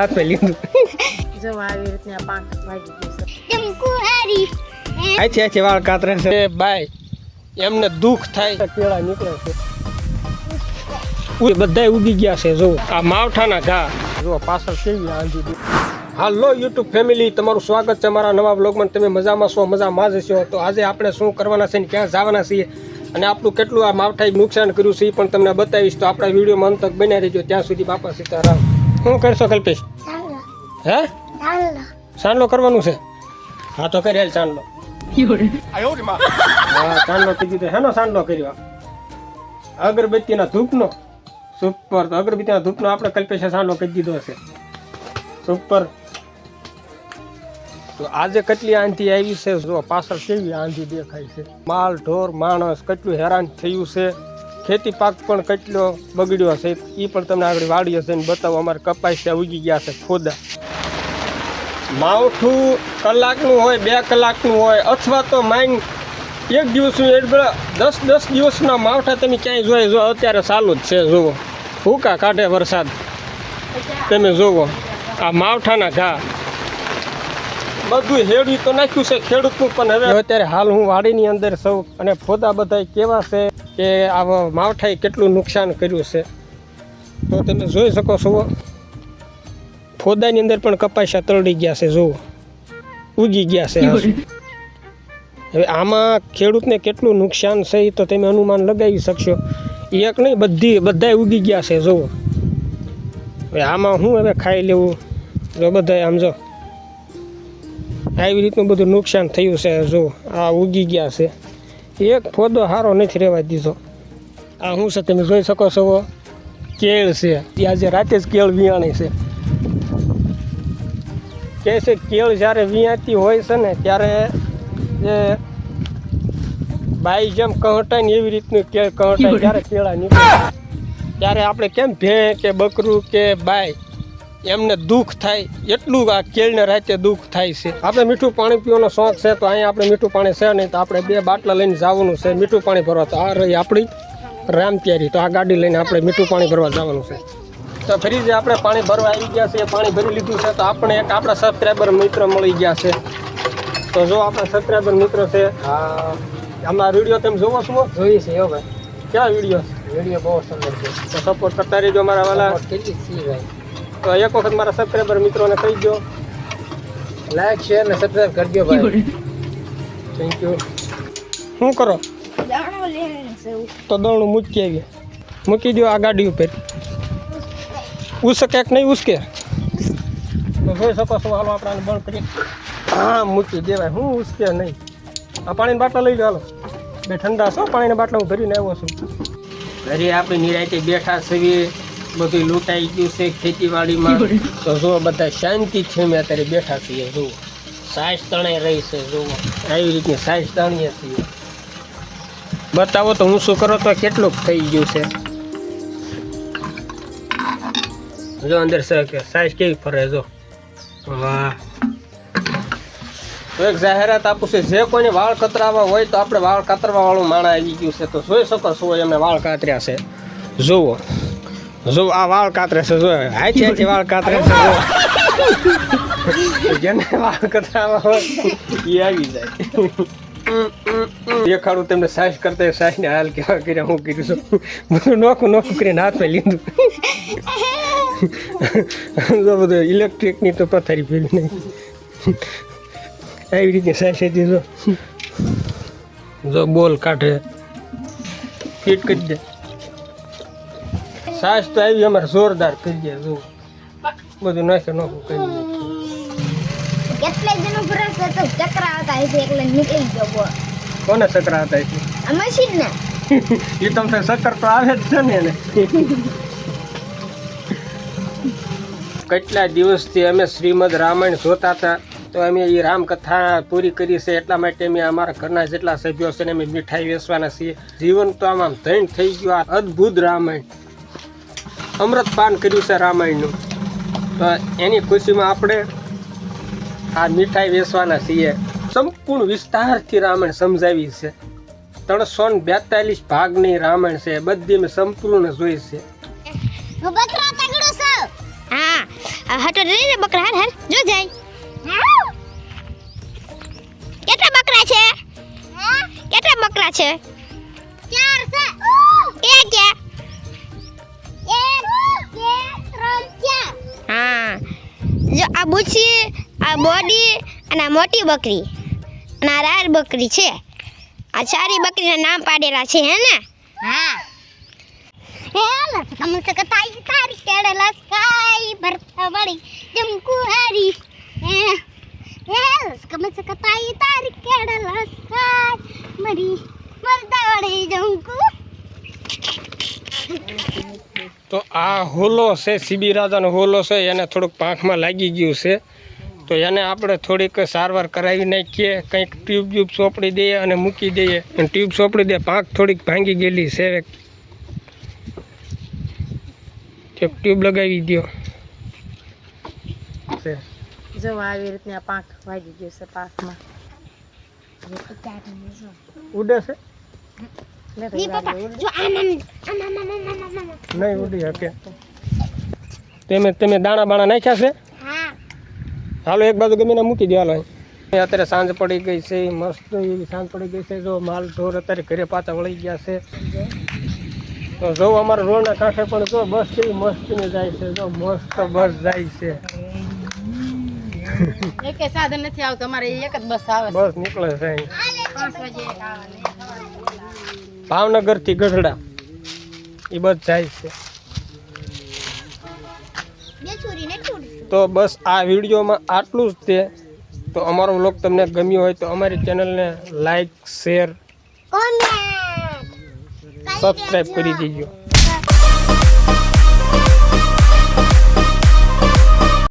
હાથ પે લીધું જો આવી રીતના પાંખ ભાગી ગયું છે ટંકુહારી આથી આથી વાળ કાતરે છે બાય એમને દુઃખ થાય. કેળા નીકળે છે બધા ઉગી ગયા છે જો. આ માવઠાના ઘા. જો પાછળ કેવી આંધી હાલો યુટ્યુબ ફેમિલી તમારું સ્વાગત છે મારા નવા બ્લોગમાં તમે મજામાં છો મજામાં જ છો. તો આજે આપણે શું કરવાના છે ને ક્યાં જવાના છીએ? અને આપણું કેટલું આ માવઠાએ નુકસાન કર્યું છે એ પણ તમને બતાવીશ. તો આપણા વિડીયોમાં અંતક તક બન્યા રહેજો. ત્યાં સુધી બાપા સીતારામ. શું કરશો કલ્પેશ? હે? ચાંદલો કરવાનું છે? હા તો કરી હાલ ચાંદલો. હા ચાંદલો કીધું તો હેનો ચાંદલો કર્યો. અગરબત્તીના ધૂપનો. સુપર. તો અગરબત્તીના ધૂપનો આપણે કલ્પેશે ચાંદલો કરી દીધો હશે સુપર. તો આજે કેટલી આંધી આવી છે? જો પાછળ કેવી આંધી દેખાય છે? માલ ઢોર માણસ કેટલું હેરાન થયું છે? ખેતી પાક પણ કેટલો બગડ્યો છે એ પણ તમને આગળ વાડીએ હશે ને બતાવો. અમારે કપાસ ત્યાં ઉગી ગયા છે, ખોદા. માવઠું કલાકનું હોય, બે કલાકનું હોય, અથવા તો માઇન એક દિવસનું દસ દસ દિવસના માવઠા તમે ક્યાંય જોઈએ જો અત્યારે ચાલુ જ છે, જુઓ. ભૂકા કાઢે વરસાદ. તમે જુઓ, આ માવઠાના ઘા. બધું હેડી તો નાખ્યું છે ખેડૂતનું, પણ હવે અત્યારે હાલ હું વાડીની અંદર સૌ અને ફોદા બધા કેવા છે? કે આવા માવઠાએ કેટલું નુકસાન કર્યું છે. તો તમે જોઈ શકો છો. ફોદાની અંદર પણ કપાસિયા તરડી ગયા છે, જુઓ. ઉગી ગયા છે હવે આમાં ખેડૂતને કેટલું નુકસાન છે તો તમે અનુમાન લગાવી શકશો. એક નહીં, બધી, બધાય ઉગી ગયા છે, જુઓ. હવે આમાં શું હવે ખાઈ લેવું? જો બધાય, આમ આવી રીતનું બધું નુકસાન થયું છે જો આ ઉગી ગયા છે. એક ફોદો સારો નથી રહેવા દીધો. આ શું છે તમે જોઈ શકો છો કેળ છે. આજે રાતે જ કેળ વિયાણી છે. કહે છે કેળ જ્યારે વિયાતી હોય છે ને, ત્યારે જે બાઈ જેમ કહટાય ને એવી રીતનું કેળ કહટાય જ્યારે કેળા નીકળે. ત્યારે આપણે કેમ ભે કે બકરું કે બાય એમને દુઃખ થાય એટલું આ કેળને રાતે દુઃખ થાય છે. આપણે મીઠું પાણી પીવાનો શોખ છે તો અહીંયા આપણે મીઠું પાણી છે નહીં તો આપણે બે બાટલા લઈને જવાનું છે મીઠું પાણી ભરવા. તો આ રહી આપણી રામત્યારી તો આ ગાડી લઈને આપણે મીઠું પાણી ભરવા જવાનું છે. તો ફરી જે આપણે પાણી ભરવા આવી ગયા છે પાણી ભરી લીધું છે તો આપણે એક આપણા સબસ્ક્રાઈબર મિત્ર મળી ગયા છે. તો જો આપણા સબસ્ક્રાઈબર મિત્ર છે આમાં વીડિયો તમે જોવો છો? જોઈએ છે હવે ભાઈ. ક્યાં વીડિયો? વીડિયો બહુ સુંદર છે. તો સપોર્ટ કરતા રહેજો મારા વાલા. કેટલી સી ભાઈ. તો એક વખત મારા સબસ્ક્રાઈબર મિત્રોને કહી દો લાઈક શેર ને સબસ્ક્રાઇબ કરજો ભાઈ. થેન્ક યુ શું કરો? દાણો લેને છે તો દોણું મૂકી આવીએ. મૂકી દો આ ગાડી ઉપર. ઉસકે કે નહીં ઉસકે તો જોઈ શકો છો હાલો આપણે બંધ કરીએ. હા મૂકી દેવાય. હું ઉસકે નહીં. આ પાણીની બાટલા લઈ લો હાલો. બે ઠંડા છો પાણીના બાટલા હું ભરીને આવ્યો છું. ઘરે આપણી નિરાયતે બેઠા છીએ. બધું લૂંટાઈ ગયું છે ખેતીવાડીમાં. તો જો બધા શાંતિ છે મેં અત્યારે બેઠા છીએ જુઓ. સાઈઝ તણાઈ રહી છે જુઓ. આવી રીતની સાઈઝ તણીએ છીએ. બતાવો તો હું શું કરો તો કેટલું થઈ ગયું છે. જો અંદર છે કે સાઈઝ કેવી ફરે જો વાહ. તો એક જાહેરાત આપું છે જે કોઈને વાળ કતરાવા હોય તો આપણે વાળ કાતરવા વાળું માણા આવી ગયું છે. તો જોઈ શકો છો એમને વાળ કાતર્યા છે. જુઓ. જો આ વાળ કાતરે છે, જો હાચી હાચી વાળ કાતરે છે, જો. જેને વાળ કતરાવા હોય, એ આવી જાય. દેખાડું તેમને સાઈઝ કરતા સાઈઝ ને હાલ કેવા કર્યા, હું કીધું છું. બધું નોખું નોખું કરીને હાથમાં લીધું. જો બધું ઇલેક્ટ્રિકની તો પથારી ફેરી નહીં આવી રીતે હતી જો. જો બોલ કાઢે. ફિટ કરી દે. સાઈઝ તો આવી અમારે જોરદાર કરી દે જો. બધું નાખે નોખું કરી દે કેટલાય દિનો ભરાશ તો ચક્ર આવતા હશે એટલે નીકળી ગયો કોને સકરા હતા છે આ મશીન ને એ તમને ચક્કર તો આવે જ છે ને એને. કેટલા દિવસથી અમે શ્રીમદ રામાયણ જોતા હતા તો અમે એ રામકથા પૂરી કરી છે એટલા માટે અમે અમારા ઘરના જેટલા સભ્યો છે ને અમે મીઠાઈ વેચવાના છીએ. જીવન તો આમ આમ ધૈન થઈ ગયું આ અદ્ભુત રામાયણ. અમૃતપાન કર્યું છે રામાયણનું. તો એની ખુશીમાં આપણે આ મીઠાઈ વેચવાના છીએ. સંપૂર્ણ વિસ્તારથી રામાયણ સમજાવી છે. ત્રણસો ને બેતાલીસ ભાગની રામાયણ છે. બધી મેં સંપૂર્ણ જોઈ છે. બકરા કેટલા બકરા છે? કેટલા બકરા છે? બુચી આ બોડી અને આ મોટી બકરી. અને આ રાર બકરી છે. આ ચારી બકરીના નામ પાડેલા છે, હે ને? હા. હેલા કમ સે કતાઈ તારી કેડલા સ્કાય ભરતા વળી જમકુ હારી હે હેલા કમ સે કતાઈ તારી કેડલા સ્કાય મરી મરતા વળી જમકુ તો આ હોલો છે સીબી રાજાનો હોલો છે એને થોડુંક પાંખમાં લાગી ગયું છે. તો એને આપણે થોડીક સારવાર કરાવી નાખીએ કંઈક ટ્યુબ ટ્યુબ સોંપડી દઈએ અને મૂકી દઈએ. અને ટ્યુબ સોંપડી દે પાંખ થોડીક ભાંગી ગયેલી છે. ટ્યુબ લગાવી દો છે. જો આવી રીતના પાંખ વાગી ગયો છે પાંખમાં. ઉડે છે? નહીં પપ્પા ઉડી શકે. તમે તમે દાણા બાણા નાખ્યા છે? હા. હાલો એક બાજુ ગમીને મૂકી દે હાલો અત્યારે સાંજ પડી ગઈ છે મસ્ત એવી સાંજ પડી ગઈ છે. જો માલ ઢોર અત્યારે ઘરે પાછા વળી ગયા છે. તો જો અમારા રોડના કાંઠે પણ જો બસ કેવી મસ્તીને જાય છે જો મસ્ત બસ જાય છે. એકે સાધન નથી આવતું અમારે એક જ બસ આવે બસ નીકળે છે ભાવનગરથી ગઢડા. એ બસ જાય છે. તો બસ આ વિડીયોમાં આટલું જ તે. તો અમારો વ્લોગ તમને ગમ્યો હોય તો અમારી ચેનલને લાઈક શેર સબસ્ક્રાઈબ કરી દેજો.